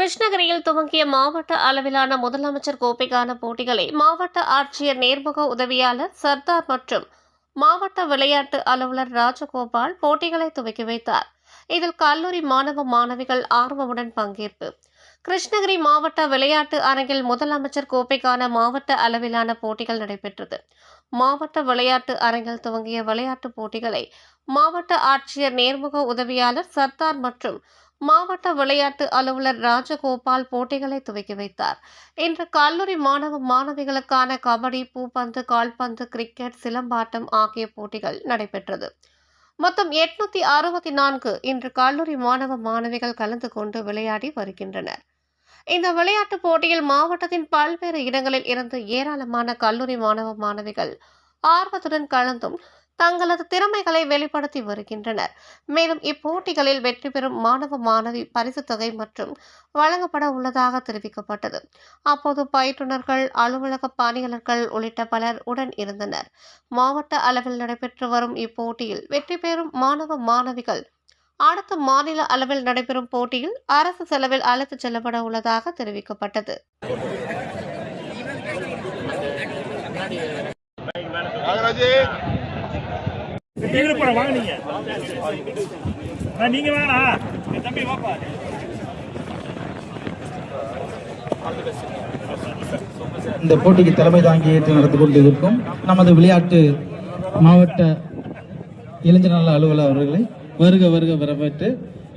கிருஷ்ணகிரியில் துவங்கிய மாவட்ட அளவிலான முதலமைச்சர் கோப்பைக்கான போட்டிகளை மாவட்ட ஆட்சியர் நேர்முக உதவியாளர் சர்தார் மற்றும் மாவட்ட விளையாட்டு அலுவலர் ராஜகோபால் போட்டிகளை துவக்கி வைத்தார். இதில் கல்லூரி மாணவ மாணவிகள் ஆர்வமுடன் பங்கேற்பு. கிருஷ்ணகிரி மாவட்ட விளையாட்டு அரங்கில் முதலமைச்சர் கோப்பைக்கான மாவட்ட அளவிலான போட்டிகள் நடைபெற்றது. மாவட்ட விளையாட்டு அரங்கில் துவங்கிய விளையாட்டு போட்டிகளை மாவட்ட ஆட்சியர் நேர்முக உதவியாளர் சர்தார் மற்றும் மாவட்ட விளையாட்டு அலுவலர் ராஜகோபால் போட்டிகளை துவக்கி வைத்தார். இன்று கல்லூரி மாணவ மாணவிகளுக்கான கபடி பூப்பந்து கால்பந்து கிரிக்கெட் சிலம்பாட்டம் ஆகிய போட்டிகள் நடைபெற்றது. மொத்தம் எட்நூத்தி அறுபத்தி நான்கு இன்று கல்லூரி மாணவ மாணவிகள் கலந்து கொண்டு விளையாடி வருகின்றனர். இந்த விளையாட்டுப் போட்டியில் மாவட்டத்தின் பல்வேறு இடங்களில் இருந்து ஏராளமான கல்லூரி மாணவ மாணவிகள் ஆர்வத்துடன் கலந்தும் தங்களது திறமைகளை வெளிப்படுத்தி வருகின்றனர். மேலும் இப்போட்டிகளில் வெற்றி பெறும் மாணவ மாணவி பரிசுத் தொகை மற்றும் வழங்கப்பட உள்ளதாக தெரிவிக்கப்பட்டது. அப்போது பயிற்றுனர்கள் அலுவலக பணியாளர்கள் உள்ளிட்ட பலர் உடன் இருந்தனர். மாவட்ட அளவில் நடைபெற்று வரும் இப்போட்டியில் வெற்றி பெறும் மாணவ மாணவிகள் அடுத்த மாநில அளவில் நடைபெறும் போட்டியில் அரசு செலவில் அழைத்துச் செல்லப்பட உள்ளதாக தெரிவிக்கப்பட்டது. நாகராஜே! நீங்களும் போட வாங்க நீங்க. நீங்க வேணா தம்பி வாப்பா. இந்த போட்டிக்கு தலைமை தாங்கி ஏற்று நடந்து கொண்டிருக்கும் நமது விளையாட்டு மாவட்ட இளைஞர் நல அலுவலர் அவர்களை வருக வருக வரவேற்று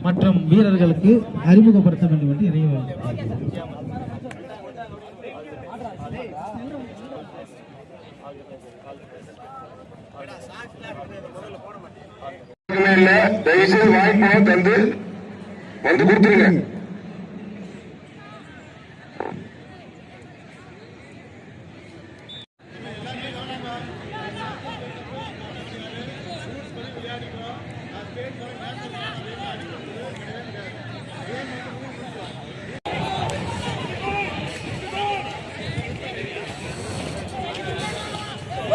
மற்றும் வீரர்களுக்கு அறிமுகப்படுத்த வேண்டும் என்று இறைவன் இல்ல. தயவுசெய்து வாய்ப்பு தந்து வந்து கொடுத்துருங்க.